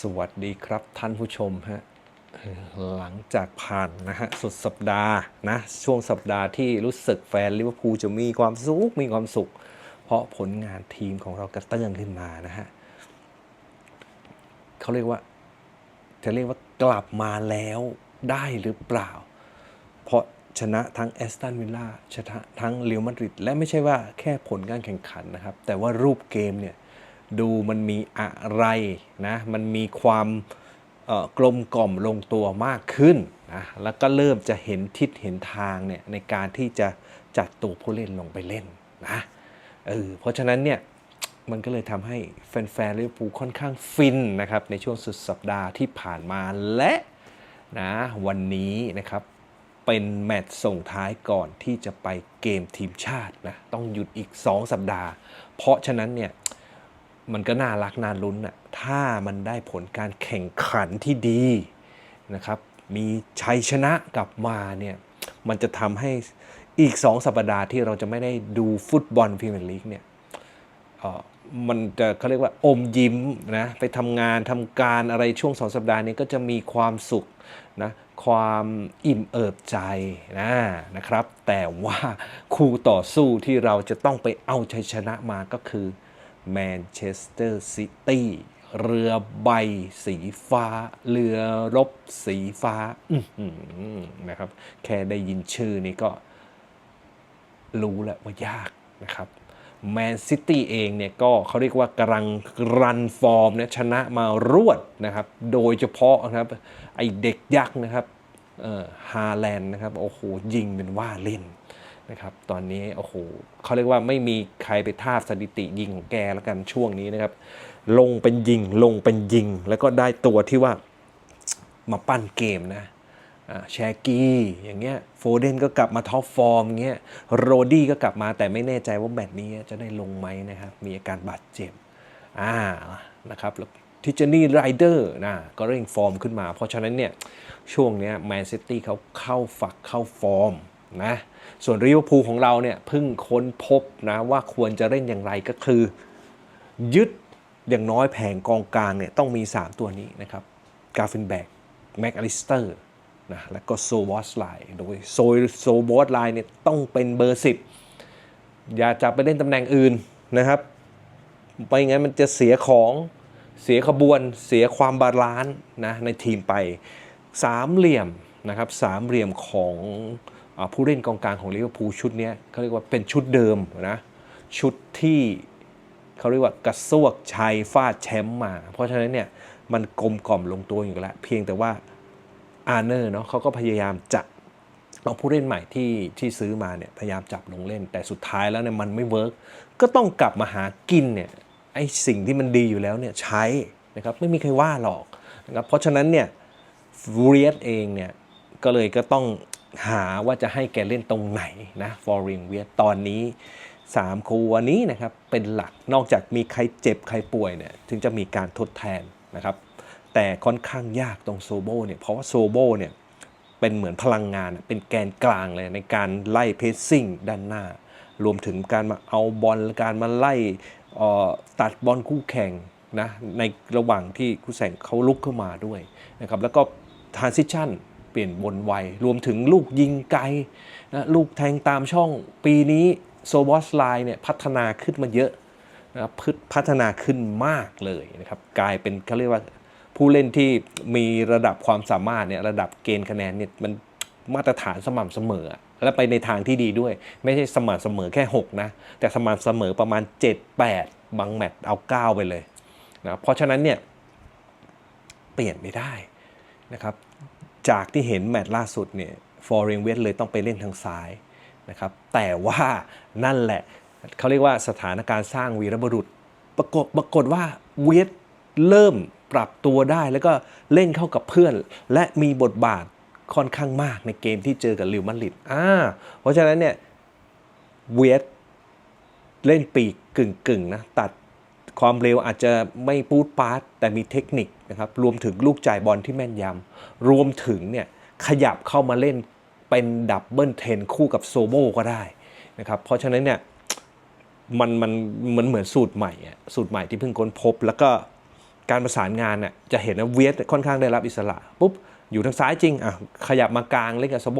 สวัสดีครับท่านผู้ชมฮะหลังจากผ่านนะฮะสุดสัปดาห์นะช่วงสัปดาห์ที่รู้สึกแฟนลิเวอร์พูลจะมีความสุขมีความสุข เพราะผลงานทีมของเรากระเตื้องขึ้นมานะฮะเขาเรียกว่า จะเรียกว่ากลับมาแล้วได้หรือเปล่า เพราะชนะทั้งแอสตันวิลล่าชนะทั้งเรอัลมาดริดและไม่ใช่ว่าแค่ผลการแข่งขันนะครับ แต่ว่ารูปเกมเนี่ย ดูมันมีอะไรนะมันมีความกลมกล่อมลงตัวมากขึ้นนะแล้วก็เริ่มจะเห็นทิศเห็นทางเนี่ยในการที่จะจัดตัวผู้เล่นลงไปเล่นนะเออเพราะฉะนั้นเนี่ยมันก็เลยทำให้แฟนๆลิเวอร์พูลค่อนข้างฟินนะครับในช่วงสุดสัปดาห์ที่ผ่านมาและนะวันนี้นะครับเป็นแมตช์ส่งท้ายก่อนที่จะไปเกมทีมชาตินะต้องหยุดอีก 2 สัปดาห์ เพราะฉะนั้นเนี่ย มันก็น่ารักน่าลุ้นอะถ้ามันได้ผลการแข่งขันที่ดีนะครับ มีชัยชนะกลับมาเนี่ยมันจะทำให้อีก 2 สัปดาห์ที่เราจะไม่ได้ดูฟุตบอลพรีเมียร์ลีกเนี่ยมันจะเขาเรียกว่าอมยิ้มนะไปทำงานทำการอะไรช่วง2สัปดาห์นี้ก็จะมีความสุขนะความอิ่มเอิบใจนะนะครับ แต่ว่าคู่ต่อสู้ที่เราจะต้องไปเอาชัยชนะมาก็คือ แมนเชสเตอร์ซิตี้เรือใบสีฟ้า เรือรบสีฟ้านะครับ แค่ได้ยินชื่อนี้ก็รู้แล้วว่ายากนะครับแมนซิตี้เองเนี่ยก็เขาเรียกว่ากำลังรันฟอร์มเนี่ยชนะมารวดนะครับ โดยเฉพาะนะครับไอเด็กยักษ์นะครับฮาแลนด์นะครับ โอ้โห ยิงเป็นว่าเล่น นะครับตอนนี้โอ้โหเขาเรียกว่าไม่มีใครไปทาบสถิติยิงของแกแล้วกันช่วงนี้นะครับ ลงเป็นยิงลงเป็นยิง แล้วก็ได้ตัวที่ว่ามาปั้นเกมนะแชร์กี้อย่างเงี้ยโฟเดนก็กลับมาท็อปฟอร์มอย่างเงี้ยโรดี้ก็กลับมาแต่ไม่แน่ใจว่าแมตช์นี้จะได้ลงไหมนะครับ มีอาการบาดเจ็บอ่านะครับแล้วทิจนี่ไรเดอร์นะก็เร่งฟอร์มขึ้นมา เพราะฉะนั้นเนี่ยช่วงเนี้ยแมนซิตี้เขาเข้าฝักเข้าฟอร์ม นะส่วนริเวอร์พูลของเราเนี่ยเพิ่งค้นพบนะว่าควรจะเล่นอย่างไรก็คือ ยึดอย่างน้อยแผงกองกลางเนี่ยต้องมี 3 ตัวนี้นะครับกาฟินแบกแม็กอลิสเตอร์นะแล้วก็โซวอสไลน์โดยโซโซวอสไลน์เนี่ยต้องเป็นเบอร์ 10 อย่าจับไปเล่นตำแหน่งอื่นนะครับไปงั้นมันจะเสียของเสียขบวนเสียความบาลานซ์นะในทีมไปสามเหลี่ยมนะครับสามเหลี่ยมของ ผู้เล่นกองกลางของลิเวอร์พูลชุดนี้เขาเรียกว่าเป็นชุดเดิมนะชุดที่เขาเรียกว่ากระซวกชัยฟาดแชมป์มา เพราะฉะนั้นเนี่ยมันกลมกล่อมลงตัวอยู่แล้ว เพียงแต่ว่าอาร์เนอร์เนาะเขาก็พยายามจะเอาผู้เล่นใหม่ที่ที่ซื้อมาเนี่ยพยายามจับลงเล่น แต่สุดท้ายแล้วเนี่ยมันไม่เวิร์กก็ต้องกลับมาหากินเนี่ยไอสิ่งที่มันดีอยู่แล้วเนี่ยใช้นะครับไม่มีใครว่าหรอกนะครับเพราะฉะนั้นเนี่ยเรียสเองเนี่ยก็เลยก็ต้อง หาว่าจะให้แกเล่นตรงไหนนะฟอร์ริงเวียตอนนี้สามครูวันนี้นะครับเป็นหลักนอกจากมีใครเจ็บใครป่วยเนี่ยถึงจะมีการทดแทนนะครับแต่ค่อนข้างยากตรงโซโบเนี่ยเพราะว่าโซโบเนี่ยเป็นเหมือนพลังงานเป็นแกนกลางเลยในการไล่เพสซิ่งด้านหน้า รวมถึงการมาเอาบอลการมาไล่ตัดบอลคู่แข่งนะในระหว่างที่คู่แข่งเขาลุกเข้ามาด้วยนะครับแล้วก็ทรานซิชัน ปลี่ยนบนไว รวมถึงลูกยิงไกลนะลูกแทงตามช่องปีนี้โซบอสไลน์เนี่ยพัฒนาขึ้นมาเยอะนะครับพึพัฒนาขึ้นมากเลยนะครับกลายเป็นเขาเรียกว่าผู้เล่นที่มีระดับความสามารถเนี่ยระดับเกณฑ์คะแนนเนี่ยมันมาตรฐานสม่ำเสมอ และไปในทางที่ดีด้วย ไม่ใช่สม่ำเสมอแค่ 6 นะ แต่สม่ำเสมอประมาณ 7 8 บางแมตช์เอา 9 ไปเลยนะเพราะฉะนั้นเนี่ยเปลี่ยนไม่ได้นะครับ จากที่เห็นแมตช์ล่าสุดเนี่ยฟอร์เรงเวสเลยต้องไปเล่นทางซ้ายนะครับแต่ว่านั่นแหละเขาเรียกว่าสถานการณ์สร้างวีรบุรุษ ปรากฏปรากฏว่าเวทเริ่มปรับตัวได้แล้วก็เล่นเข้ากับเพื่อน และมีบทบาทค่อนข้างมากในเกมที่เจอกับลิวมาดริดอ่าเพราะฉะนั้นเนี่ยเวทเล่นปีกกึ่งกึ่งๆนะตัดความเร็วอาจจะไม่ปูดปาร์ตแต่มีเทคนิค นะครับรวมถึงลูกจ่ายบอลที่แม่นยำรวมถึงเนี่ยขยับเข้ามาเล่นเป็นดับเบิลเทนคู่กับโซโบก็ได้นะครับเพราะฉะนั้นเนี่ยมันมันมันเหมือนสูตรใหม่สูตรใหม่ที่เพิ่งค้นพบ แล้วก็การประสานงานน่ะจะเห็นว่าเวียดค่อนข้างได้รับอิสระปุ๊บอยู่ทางซ้ายจริงอะขยับมากลางเล่นกับโซโบ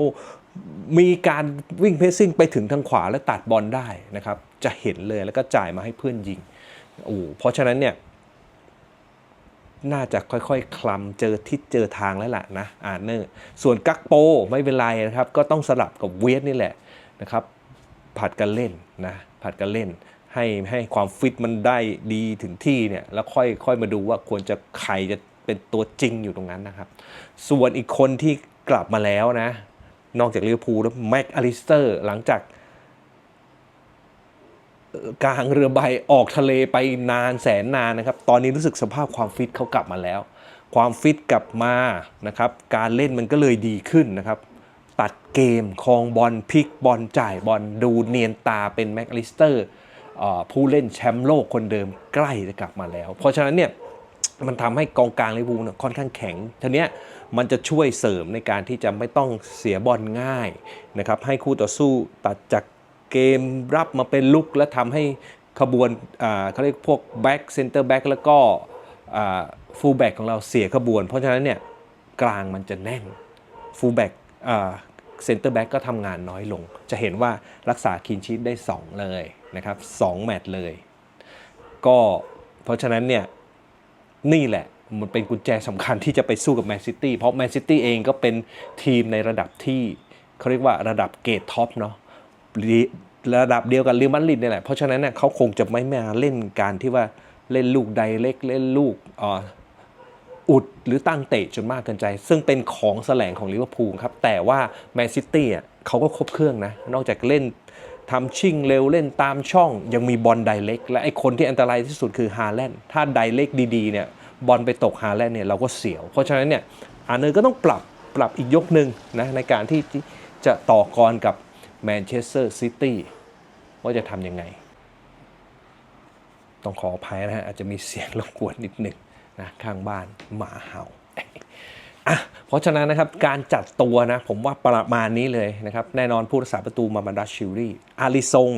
มีการวิ่งเพสซิ่งไปถึงทางขวาและตัดบอลได้นะครับจะเห็นเลยแล้วก็จ่ายมาให้เพื่อนยิงโอ้เพราะฉะนั้นเนี่ย น่าจะค่อยๆ คลำเจอทิศเจอทางแล้วล่ะนะอาร์เนอร์ ส่วนกักโปไม่เป็นไรนะครับ ก็ต้องสลับกับเวทนี่แหละนะครับ ผัดกันเล่นนะ ผัดกันเล่น ให้ให้ความฟิตมันได้ดีถึงที่เนี่ย แล้วค่อยค่อยมาดูว่าควรจะใครจะเป็นตัวจริงอยู่ตรงนั้นนะครับ ส่วนอีกคนที่กลับมาแล้วนะ นอกจากลิเวอร์พูลแล้วแม็กอลิสเตอร์หลังจาก กลางเรือใบออกทะเลไปนานแสนนานนะครับ ตอนนี้รู้สึกสภาพความฟิตเขากลับมาแล้ว ความฟิตกลับมานะครับ การเล่นมันก็เลยดีขึ้นนะครับ ตัดเกมคองบอลพลิกบอลจ่ายบอลดูเนียนตาเป็นแม็กลิสเตอร์ผู้เล่นแชมป์โลกคนเดิมใกล้จะกลับมาแล้ว เพราะฉะนั้นเนี่ยมันทำให้กองกลางลิเวอร์พูลค่อนข้างแข็งทีนี้มันจะช่วยเสริมในการที่จะไม่ต้องเสียบอลง่ายนะครับ ให้คู่ต่อสู้ตัดจาก เกมรับมาเป็นลุกและทำให้ขบวนเขาเรียกพวกแบ็กเซนเตอร์แบ็กแล้วก็ฟูลแบ็กของเราเสียขบวน เพราะฉะนั้นเนี่ยกลางมันจะแน่นฟูลแบ็กเซนเตอร์แบ็กก็ทำงานน้อยลง จะเห็นว่ารักษาคีนชีตได้ 2 เลยนะครับ2แมตช์เลย ก็เพราะฉะนั้นเนี่ยนี่แหละมันเป็นกุญแจสำคัญที่จะไปสู้กับแมนซิตี้เพราะแมนซิตี้เองก็เป็นทีมในระดับที่เขาเรียกว่าระดับเกรดท็อปเนาะ ระดับเดียวกับเรอัลมาดริดเนี่ยแหละเพราะฉะนั้นเนี่ยเขาคงจะไม่มาเล่นการที่ว่าเล่นลูกไดเล็กเล่นลูกอ่ออุดหรือตั้งเตะจนมากเกินใจ ซึ่งเป็นของแสลงของลิเวอร์พูลครับ แต่ว่าแมนซิตี้อะเขาก็ครบเครื่องนะ นอกจากเล่นทำชิ่งเร็วเล่นตามช่อง ยังมีบอลไดเล็ก และไอ้คนที่อันตรายที่สุดคือฮาแลนด์ถ้าไดเล็กดีๆเนี่ยบอลไปตกฮาแลนด์เนี่ยเราก็เสียว เพราะฉะนั้นเนี่ยอาร์เนอร์ก็ต้องปรับปรับอีกยกหนึ่งนะในการที่จะต่อกรกับ แมนเชสเตอร์ซิตี้ว่าจะทำยังไง ต้องขออภัยนะฮะ อาจจะมีเสียงรบกวนนิดหนึ่งนะข้างบ้านหมาเห่าอะเพราะฉะนั้นนะครับการจัดตัวนะ ผมว่าประมาณนี้เลยนะครับ แน่นอนผู้รักษาประตูมาบันดาชิลลี่อาริซง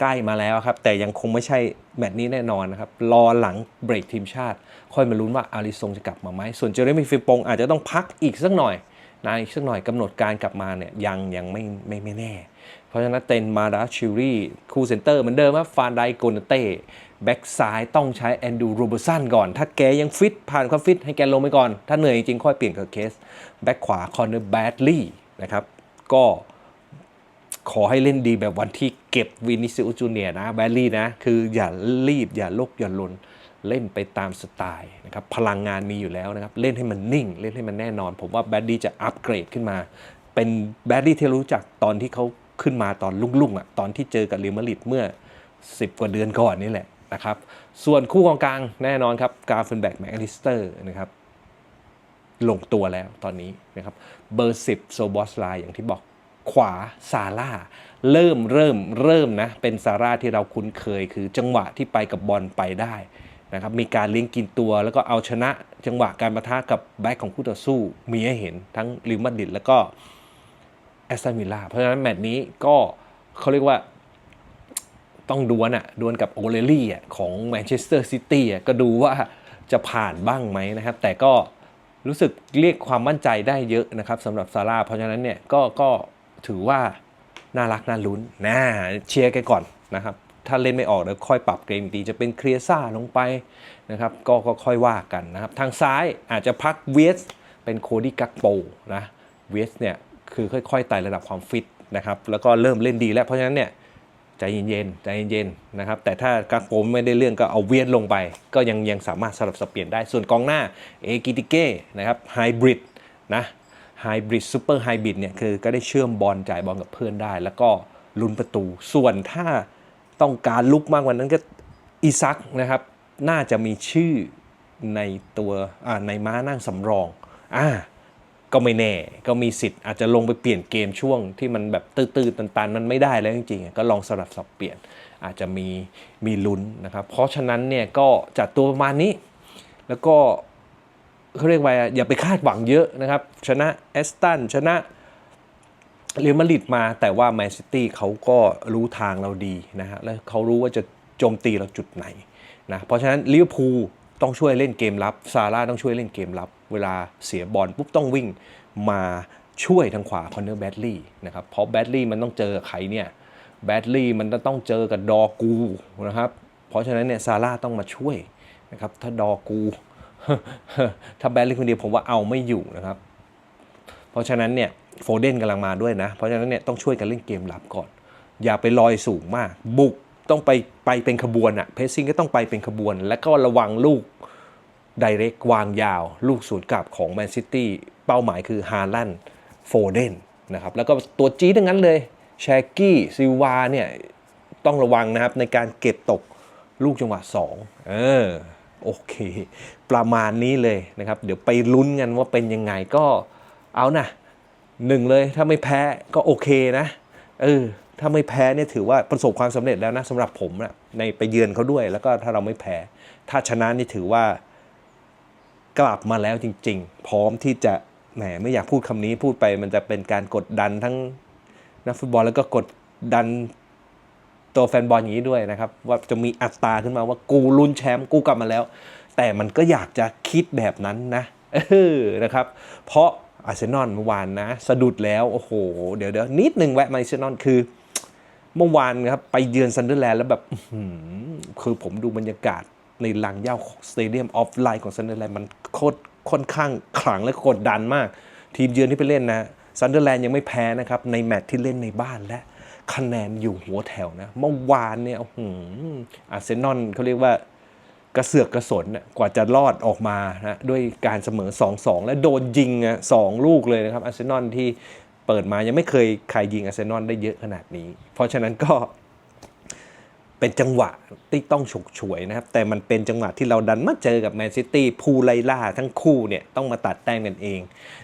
ใกล้มาแล้วครับ แต่ยังคงไม่ใช่แมตช์นี้แน่นอนนะครับ รอหลังเบรกทีมชาติ ค่อยมาลุ้นว่าอาริซงจะกลับมาไหมส่วนเจอร์รมี่ฟิปงอาจจะต้องพักอีกสักหน่อยนะอีกสักหน่อยกำหนดการกลับมาเนี่ยยังยังไม่ไม่ไม่แน่ เพราะฉะนั้นเตนมาดาชิลลี่คู่เซนเตอร์เหมือนเดิมว่าฟานไดโกนเต้แบ็กซ้ายต้องใช้แอนดูโรเบอร์สันก่อน ถ้าแกยังฟิตผ่านความฟิตให้แกลงไปก่อน ถ้าเหนื่อยจริงค่อยเปลี่ยนกับเคส แบ็กขวาคอนเนอร์แบดลี่นะครับ ก็ขอให้เล่นดีแบบวันที่เก็บวินิซิอุจูเนียนะแบดลี่นะ คืออย่ารีบอย่าลกอย่าลนเล่นไปตามสไตล์นะครับ พลังงานมีอยู่แล้วนะครับ เล่นให้มันนิ่ง เล่นให้มันแน่นอน ผมว่าแบดดี้จะอัปเกรดขึ้นมา เป็นแบดดี้ที่รู้จักตอนที่เขา ขึ้นมาตอนลุ่งๆอะตอนที่เจอกับเรอัลมาดริดเมื่อ 10 กว่าเดือนก่อนนี่แหละนะครับส่วนคู่กองกลางแน่นอนครับกาเฟนแบ็กแมคอลิสเตอร์นะครับลงตัวแล้วตอนนี้นะครับเบอร์ 10 โซบอสไลอย่างที่บอกขวาซาร่าเริ่มเริ่มเริ่มนะเป็นซาร่าที่เราคุ้นเคยคือจังหวะที่ไปกับบอลไปได้นะครับมีการเลี้ยงกินตัวแล้วก็เอาชนะจังหวะการประทะกับแบ็คของคู่ต่อสู้มีให้เห็นทั้งลิมาดริดแล้วก็ แอสตันวิลล่าเพราะฉะนั้นแมตช์นี้ก็เขาเรียกว่าต้องดวลอะดวลกับโอเลลี่อะของแมนเชสเตอร์ซิตี้อะก็ดูว่าจะผ่านบ้างไหมนะครับ แต่ก็รู้สึกเรียกความมั่นใจได้เยอะนะครับสำหรับซาร่าเพราะฉะนั้นเนี่ยก็ก็ถือว่าน่ารักน่าลุ้นนะเชียร์แกก่อนนะครับ ถ้าเล่นไม่ออกเดี๋ยวค่อยปรับเกมดีจะเป็นเคลียร์ซ่าลงไปนะครับก็ก็ค่อยว่ากันนะครับ ทางซ้ายอาจจะพักเวสเป็นโคดี้กักโปนะเวสเนี่ย คือค่อยๆไต่ระดับความฟิตนะครับแล้วก็เริ่มเล่นดีแล้วเพราะฉะนั้นเนี่ยใจเย็นๆใจเย็นๆนะครับแต่ถ้ากักโปไม่ได้เรื่องก็เอาเวียนลงไป ก็ยังยังสามารถสลับสับเปลี่ยนได้ส่วนกองหน้าเอกิติเก้นะครับไฮบริดนะไฮบริดซูเปอร์ไฮบริดเนี่ยคือก็ได้เชื่อมบอลจ่ายบอลกับเพื่อนได้ แล้วก็ลุ้นประตู ส่วนถ้าต้องการลุกมากกว่านั้นก็อีซักนะครับน่าจะมีชื่อในตัวในม้านั่งสำรองอ่า ก็ไม่แน่ก็มีสิทธิ์อาจจะลงไปเปลี่ยนเกมช่วงที่มันแบบตื้อๆตันๆ มันไม่ได้แล้วจริงๆ ก็ลองสลับสับเปลี่ยนอาจจะมีมีลุ้นนะครับ เพราะฉะนั้นเนี่ยก็จัดตัวประมาณนี้ แล้วก็เขาเรียกว่าอย่าไปคาดหวังเยอะนะครับ ชนะแอสตันชนะเรอัลมาดริดมาแต่ว่าแมนซิตี้เขาก็รู้ทางเราดีนะฮะและเขารู้ว่าจะโจมตีเราจุดไหนนะเพราะฉะนั้นลิเวอร์พูล ต้องช่วยเล่นเกมรับซาร่าต้องช่วยเล่นเกมรับ เวลาเสียบอลปุ๊บต้องวิ่งมาช่วยทางขวาคอนเนอร์แบดลี่นะครับเพราะแบดลี่มันต้องเจอกับใครเนี่ยแบดลี่มันต้องเจอกับดอกูนะครับเพราะฉะนั้นเนี่ยซาร่าต้องมาช่วยนะครับถ้าดอกูถ้าแบดลี่คนเดียวผมว่าเอาไม่อยู่นะครับ เพราะฉะนั้นเนี่ยโฟเดนกำลังมาด้วยนะ เพราะฉะนั้นเนี่ยต้องช่วยกันเล่นเกมรับก่อน อย่าไปลอยสูงมากบุก ต้องไปไปเป็นขบวนอะเพสซิ่งก็ต้องไปเป็นขบวน แล้วก็ระวังลูกไดเรกวางยาว ลูกสูนย์กลับของแมนซิตี้เป้าหมายคือฮาลันโฟเดนนะครับแล้วก็ตัวจีดทั้งนั้นเลยแชกกี้ซิวาเนี่ยต้องระวังนะครับในการเก็บตกลูกจังหวะ2เออโอเค ประมาณนี้เลยนะครับ เดี๋ยวไปลุ้นกันว่าเป็นยังไงก็เอานะหนึ่งเลยถ้าไม่แพ้ก็โอเคนะ เออ ถ้าไม่แพ้เนี่ยถือว่าประสบความสำเร็จแล้วนะสำหรับผมนะในไปเยือนเขาด้วย แล้วก็ถ้าเราไม่แพ้ ถ้าชนะนี่ถือว่ากลับมาแล้วจริง ๆ พร้อมที่จะแหมไม่อยากพูดคำนี้พูดไปมันจะเป็นการกดดันทั้งนักฟุตบอลแล้วก็กดดันตัวแฟนบอลอย่างนี้ด้วยนะครับ ว่าจะมีอัตราขึ้นมาว่ากูลุ้นแชมป์กูกลับมาแล้ว แต่มันก็อยากจะคิดแบบนั้นนะเออนะครับ เพราะอาร์เซนอลเมื่อวานนะ สะดุดแล้ว โอ้โห เดี๋ยวเดี๋ยวนิดหนึ่งแวะมาอาร์เซนอลคือ เมื่อวานครับไปเยือนซันเดอร์แลนด์แล้วแบบคือผมดูบรรยากาศในลังเย้าสเตเดียมออฟไลน์ของซันเดอร์แลนด์มันโคตรค่อนข้างขลังและกดดันมาก ทีมเยือนที่ไปเล่นนะซันเดอร์แลนด์ยังไม่แพ้นะครับ ในแมตช์ที่เล่นในบ้านและคะแนนอยู่หัวแถวนะเมื่อวานเนี่ยอื้อหืออาร์เซนอลเขาเรียกว่ากระเสือกกระสนนะกว่าจะรอดออกมานะด้วยการเสมอ 2-2 และโดนยิงอะสองลูกเลยนะครับอาร์เซนอลที่ เปิดมายังไม่เคยใครยิงอาร์เซนอลได้เยอะขนาดนี้ เพราะฉะนั้นก็เป็นจังหวะที่ต้องฉกฉวยนะครับ แต่มันเป็นจังหวะที่เราดันมาเจอกับแมนซิตี้ผู้ไล่ล่าทั้งคู่เนี่ยต้องมาตัดแต้มกันเอง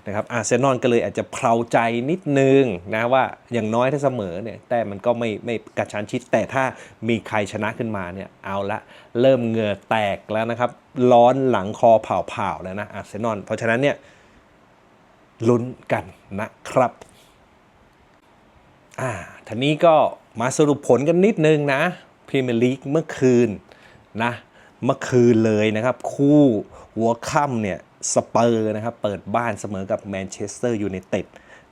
นะครับอาร์เซนอลก็เลยอาจจะเพลาใจนิดนึงนะว่าอย่างน้อยถ้าเสมอเนี่ยแต่มันก็ไม่ไม่กระชั้นชิด แต่ถ้ามีใครชนะขึ้นมาเนี่ยเอาละเริ่มเหงื่อแตกแล้วนะครับ ร้อนหลังคอเผาๆแล้วนะอาร์เซนอลเพราะฉะนั้นเนี่ยลุ้นกันนะครับ อ่าทีนี้ก็มาสรุปผลกันนิดนึงนะพรีเมียร์ลีกเมื่อคืนนะเมื่อคืนเลยนะครับ คู่หัวค่ำเนี่ยสเปอร์นะครับเปิดบ้านเสมอกับแมนเชสเตอร์ยูไนเต็ด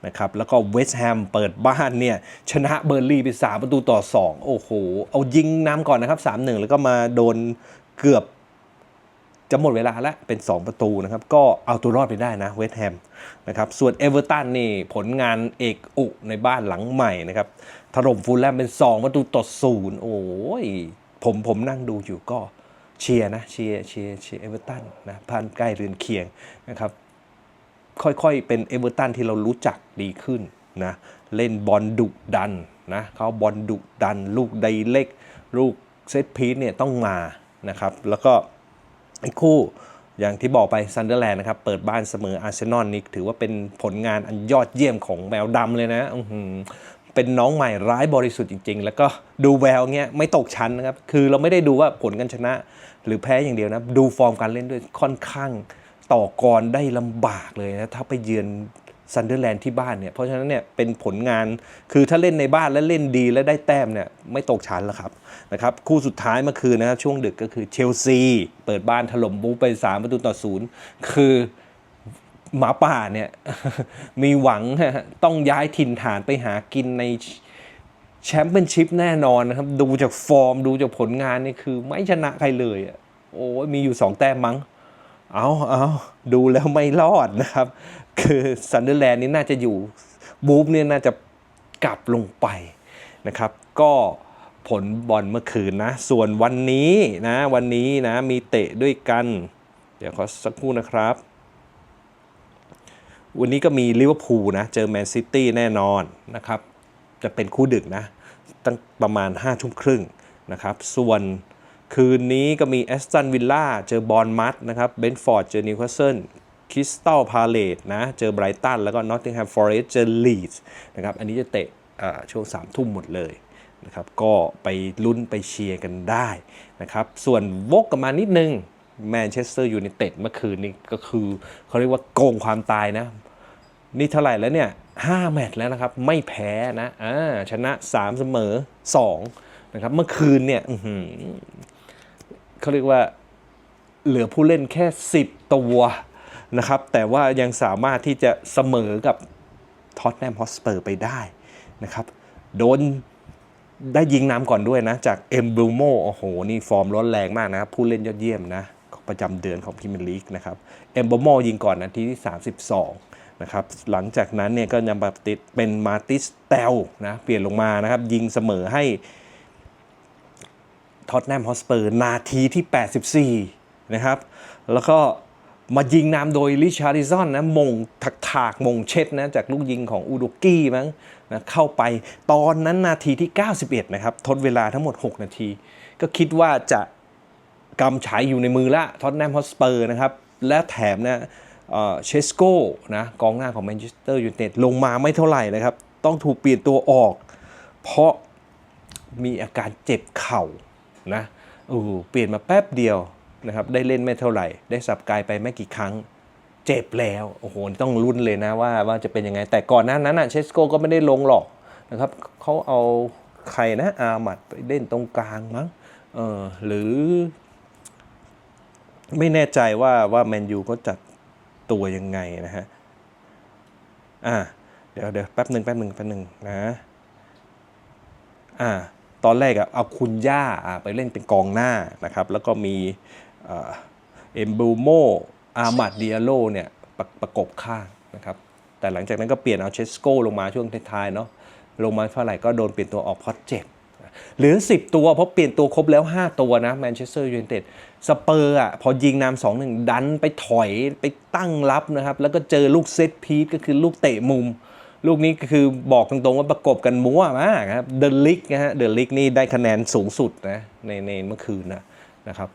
นะครับแล้วก็เวสต์แฮมเปิดบ้านเนี่ยชนะเบอร์ลี่ไป 3 ประตูต่อ 2 โอ้โห เอายิงน้ำก่อนนะครับ 3-1 แล้วก็มาโดนเกือบ จะหมดเวลาแล้วเป็น 2 ประตูนะครับ ก็เอาตัวรอดไปได้นะเวสต์แฮมนะครับส่วนเอเวอร์ตันนี่ผลงานเอกอุในบ้านหลังใหม่นะครับถล่มฟูลแลมเป็น 2 ประตูต่อศูนย์โอ้ยผมผมนั่งดูอยู่ก็เชียร์นะเชียร์เชียร์เชียร์เอเวอร์ตันนะพันใกล้เรือนเคียงนะครับค่อยๆ เป็นเอเวอร์ตันที่เรารู้จักดีขึ้นนะเล่นบอลดุดันนะเขาบอลดุดัน ลูกไดเล็ก ลูกเซตพีซเนี่ยต้องมานะครับแล้วก็ อีกคู่อย่างที่บอกไปซันเดอร์แลนด์นะครับ เปิดบ้านเสมออาร์เซนอลนี่ถือว่าเป็นผลงานอันยอดเยี่ยมของแมวดำเลยนะอืเป็นน้องใหม่ร้ายบริสุทธิ์จริง ๆ แล้วก็ดูแววเงี้ยไม่ตกชั้นนะครับ คือเราไม่ได้ดูว่าผลการชนะ หรือแพ้อย่างเดียวนะ ดูฟอร์มการเล่นด้วยค่อนข้างต่อกรได้ลำบากเลยนะ ถ้าไปเยือน ซันเดอร์แลนด์ที่บ้านเนี่ยเพราะฉะนั้นเนี่ยเป็นผลงานคือถ้าเล่นในบ้านแล้วเล่นดีและได้แต้มเนี่ยไม่ตกชั้นแล้วครับนะครับคู่สุดท้ายเมื่อคืนนะครับช่วงดึกก็คือเชลซีเปิดบ้านถล่มบูฟไป 3 ประตูต่อศูนย์คือหมาป่าเนี่ยมีหวังต้องย้ายถิ่นฐานไปหากินในแชมเปี้ยนชิพแน่นอนนะครับ ดูจากฟอร์มดูจากผลงานนี่คือไม่ชนะใครเลยอะโอ้ยมีอยู่ 2 แต้มมั้งเอาเอาดูแล้วไม่รอดนะครับ คือซันเดอร์แลนด์นี่น่าจะอยู่บูฟเนี่ยน่าจะกลับลงไปนะครับ ก็ผลบอลเมื่อคืนนะ ส่วนวันนี้นะวันนี้นะมีเตะด้วยกัน เดี๋ยวขอสักครู่นะครับ วันนี้ก็มีลิเวอร์พูลนะ เจอแมนซิตี้แน่นอนนะครับ จะเป็นคู่ดึกนะ ตั้งประมาณ5้าทุ่มครึ่งนะครับ ส่วนคืนนี้ก็มีแอสตันวิลล่าเจอบอลมัดนะครับเบนฟอร์ดเจอนิวคาสเซิล คริสตัลพาเลตนะเจอไบรตันแล้วก็นอตติงแฮมฟอเรสต์เจอลีดส์นะครับอันนี้จะเตะช่วง3ามทุ่มหมดเลยนะครับก็ไปลุ้นไปเชียร์กันได้นะครับส่วนวกกลับมานิดนึงแมนเชสเตอร์ยูไนเต็ดเมื่อคืนนี้ก็คือเขาเรียกว่าโกงความตายนะ นี่เท่าไหร่แล้วเนี่ยห้าแมตช์แล้วนะครับ ไม่แพ้นะอ่าชนะ 3 เสมอ2นะครับเมื่อคืนเนี่ยเขาเรียกว่าเหลือผู้เล่นแค่ 10 ตัว นะครับ แต่ว่ายังสามารถที่จะเสมอกับท็อตแนมฮอสเปอร์ไปได้นะครับ โดนได้ยิงนำก่อนด้วยนะ จากเอ็มบรูโมโอ้โห นี่ฟอร์มร้อนแรงมากนะผู้เล่นยอดเยี่ยมนะของประจำเดือนของพรีเมียร์ลีกนะครับ เอ็มบรูโมยิงก่อนนาทีที่ 32 นะครับ หลังจากนั้นเนี่ยก็ยังมาติดเป็นมาติสเตลนะเปลี่ยนลงมานะครับ ยิงเสมอให้ท็อตแนมฮอสเปอร์นาทีที่ 84 นะครับ แล้วก็ มายิงนำโดยลิชาร์ดิสันนะมงถักถากๆมงเช็ดนะจากลูกยิงของอูโดกี้มั้งนะเข้าไปตอนนั้นนาทีที่ 91 นะครับ ทดเวลาทั้งหมด 6 นาที ก็คิดว่าจะกำฉายอยู่ในมือละท็อตแนมฮอสเปอร์นะครับ และแถมนะเออเชสโก้นะกองหน้าของแมนเชสเตอร์ยูไนเต็ดลงมาไม่เท่าไหร่นะครับ ต้องถูกเปลี่ยนตัวออก เพราะมีอาการเจ็บเข่านะเออเปลี่ยนมาแป๊บเดียว นะครับได้เล่นไม่เท่าไหร่ ได้สับกายไปไม่กี่ครั้ง เจ็บแล้วโอ้โหต้องลุ้นเลยนะว่าว่าจะเป็นยังไง แต่ก่อนหน้านั้นน่ะเชสโกก็ไม่ได้ลงหรอกนะครับเขาเอาใครนะอามัดไปเล่นตรงกลางมั้งเออหรือ ไม่แน่ใจว่าว่าแมนยูเขาจัดตัวยังไงนะฮะอ่าเดี๋ยวเดี๋ยวแป๊บหนึ่งแป๊บหนึ่งแป๊บหนึ่งนะอ่าตอนแรกอะเอาคุณย่าอะไปเล่นเป็นกองหน้านะครับ แล้วก็มี เอ็มบูโมอามัดเดียโลเนี่ยประประกบข้างนะครับ แต่หลังจากนั้นก็เปลี่ยนเอาเชสโกลงมาช่วงท้ายๆเนาะลงมาเท่าไหร่ก็โดนเปลี่ยนตัวออกเพราะเจ็บเหลือ 10 ตัวเพราะเปลี่ยนตัวครบแล้ว 5 ตัวนะแมนเชสเตอร์ยูไนเต็ดสเปอร์อะพอยิงนำสองหนึ่งดันไปถอยไปตั้งรับนะครับ แล้วก็เจอลูกเซตพีทก็คือลูกเตะมุม ลูกนี้ก็คือบอกตรงๆว่าประกบกันมั่วมากครับเดอะลิกนะฮะเดอะลิกนี่ได้คะแนนสูงสุดนะในในเมื่อคืนนะนะครับ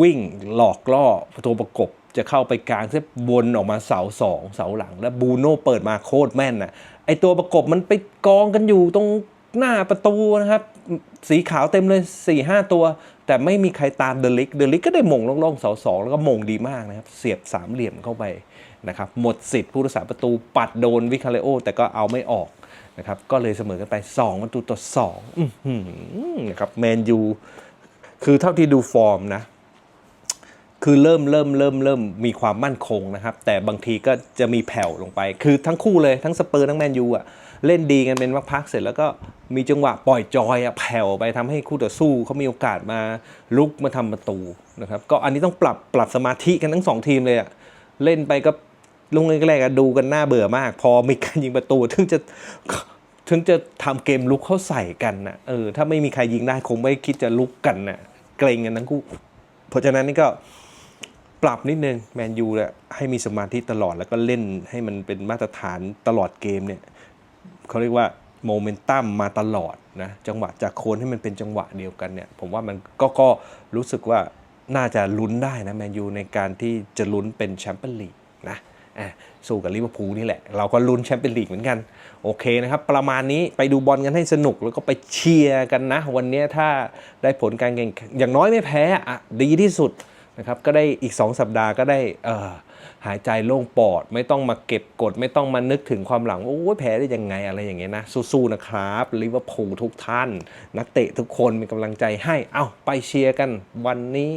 วิ่งหลอกล่อตัวประกบจะเข้าไปกลางเส้นบนออกมาเสาสองเสาหลัง แล้วบูโน่เปิดมาโคตรแม่นน่ะไอตัวประกบมันไปกองกันอยู่ตรงหน้าประตูนะครับ สีขาวเต็มเลย4ี่ห้าตัว แต่ไม่มีใครตามเดลิกเดลิกก็ได้มงล่องๆเสาสองแล้วก็มงดีมากนะครับ เสียบสามเหลี่ยมเข้าไปนะครับหมดสิทธิ์ผู้รักษาประตูปัดโดนวิคาเลโอ แต่ก็เอาไม่ออกนะครับก็เลยเสมอกันไป 2 ประตูต่อ2อื้อหือนะครับแมนยูคือเท่าที่ดูฟอร์มนะ คือเริ่มเริ่มเริ่มเริ่มมีความมั่นคงนะครับ แต่บางทีก็จะมีแผ่วลงไป คือทั้งคู่เลยทั้งสเปอร์ทั้งแมนยูอะเล่นดีกันเป็นพักๆเสร็จแล้วก็มีจังหวะปล่อยจอยอะแผ่วไปทำให้คู่ต่อสู้เขามีโอกาสมาลุกมาทำประตูนะครับก็อันนี้ต้องปรับปรับสมาธิกันทั้งสองทีมเลยอะเล่นไปก็ลงแรกๆดูกันหน้าเบื่อมาก พอมีการยิงประตูถึงจะถึงจะทำเกมลุกเข้าใส่กันนะเออถ้าไม่มีใครยิงได้คงไม่คิดจะลุกกันนะเกรงกันทั้งคู่ เพราะฉะนั้นนี่ก็ ปรับนิดนึงแมนยูเนี่ยให้มีสมาธิตลอดแล้วก็เล่นให้มันเป็นมาตรฐานตลอดเกมเนี่ยเขาเรียกว่าโมเมนตัมมาตลอดนะจังหวะจากโคนให้มันเป็นจังหวะเดียวกันเนี่ยผมว่ามันก็ก็รู้สึกว่าน่าจะลุ้นได้นะแมนยูในการที่จะลุ้นเป็นแชมเปี้ยนลีกนะสู้กับลิเวอร์พูลนี่แหละ เราก็ลุ้นแชมเปี้ยนลีกเหมือนกัน โอเคนะครับ ประมาณนี้ไปดูบอลกันให้สนุกแล้วก็ไปเชียร์กันนะ วันนี้ถ้าได้ผลการแข่งอย่างน้อยไม่แพ้อะดีที่สุด นะครับก็ได้อีก 2 สัปดาห์ก็ได้หายใจโล่งปอด ไม่ต้องมาเก็บกด ไม่ต้องมานึกถึงความหลังว่าโอ้ยแพ้ได้ยังไงอะไรอย่างเงี้ยนะสู้ๆนะครับลิเวอร์พูลทุกท่าน นักเตะทุกคนมีกำลังใจให้ เอ้าไปเชียร์กันวันนี้